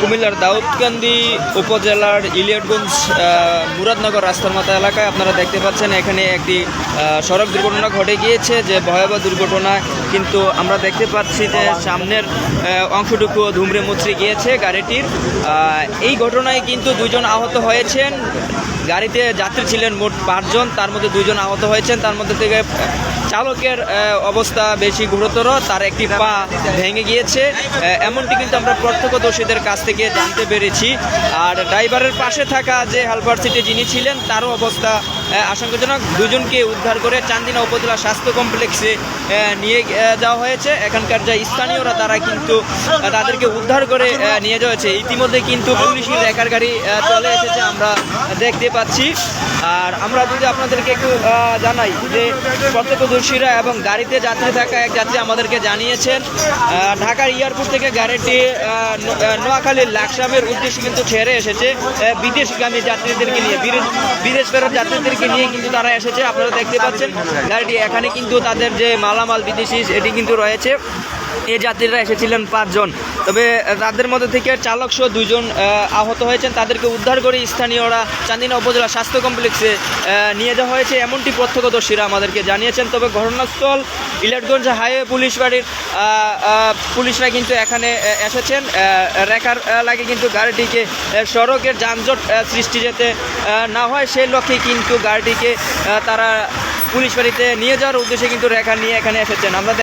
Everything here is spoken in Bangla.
কুমিল্লার দাউদকান্দি উপজেলার ইলিয়টগঞ্জ মুরাদনগর রাস্তার মতো এলাকায় আপনারা দেখতে পাচ্ছেন, এখানে একটি সড়ক দুর্ঘটনা ঘটে গিয়েছে, যে ভয়াবহ দুর্ঘটনা কিন্তু আমরা দেখতে পাচ্ছি যে সামনের অংশটুকু ধুমড়ে মুচড়ে গিয়েছে গাড়িটির। এই ঘটনায় কিন্তু দুজন আহত হয়েছেন। গাড়িতে যাত্রী ছিলেন মোট পাঁচজন, তার মধ্যে দুজন আহত হয়েছেন, তার মধ্যে থেকে চালকের অবস্থা বেশি গুরুতর, তার একটি পা ভেঙে গিয়েছে। এমনটি কিন্তু আমরা প্রত্যক্ষদর্শীদের কাছ থেকে জানতে পেরেছি। আর ড্রাইভারের পাশে থাকা যে হেল্পার সিটে যিনি ছিলেন, তারও অবস্থা আশঙ্কাজনক, দুজনকে উদ্ধার করে চান্দিনা উপজেলা স্বাস্থ্য কমপ্লেক্সে নিয়ে যাওয়া হয়েছে। এখানকার যে স্থানীয়রা, তারা কিন্তু তাদেরকে উদ্ধার করে নিয়ে যাওয়া হয়েছে। ইতিমধ্যে কিন্তু পুলিশি রেকার গাড়ি চলে এসেছে, আমরা দেখতে পাচ্ছি। আর আমরা যদি আপনাদেরকে একটু জানাই যে প্রত্যক্ষদর্শীরা এবং গাড়িতে যাত্রী থাকা এক যাত্রী আমাদেরকে জানিয়েছেন ঢাকার এয়ারপোর্ট থেকে গাড়িটি নোয়াখালীর লাকসামের উদ্দেশ্যে কিন্তু ছেড়ে এসেছে বিদেশগামী যাত্রীদেরকে নিয়ে, বিদেশ- ফেরত যাত্রীদেরকে নিয়ে কিন্তু তারা এসেছে, আপনারা দেখতে পাচ্ছেন। গাড়িটি এখানে কিন্তু তাদের যে মালামাল বিদেশি, এটি কিন্তু রয়েছে। এই যাত্রীরা এসেছিলেন পাঁচজন। তবে তাদের মধ্যে থেকে চালক সহ দুজন আহত হয়েছেন। তাদেরকে উদ্ধার করে স্থানীয়রা চান্দিনা উপজেলা স্বাস্থ্য কমপ্লেক্সে নিয়ে যাওয়া হয়েছে। এমনটি প্রত্যক্ষদর্শীরা আমাদেরকে জানিয়েছেন। তবে ঘটনাস্থল ইলেটগঞ্জ হাইওয়ে পুলিশ বাড়ির পুলিশরা কিন্তু এখানে এসেছেন। রেখার লাগে কিন্তু গাড়িটিকে সড়কের যানজট সৃষ্টি যেতে না হয় সেই লক্ষ্যে কিন্তু গাড়িটিকে তারা পুলিশ বাড়িতে নিয়ে যাওয়ার উদ্দেশ্যে কিন্তু রেখা নিয়ে এখানে এসেছেন। আমরা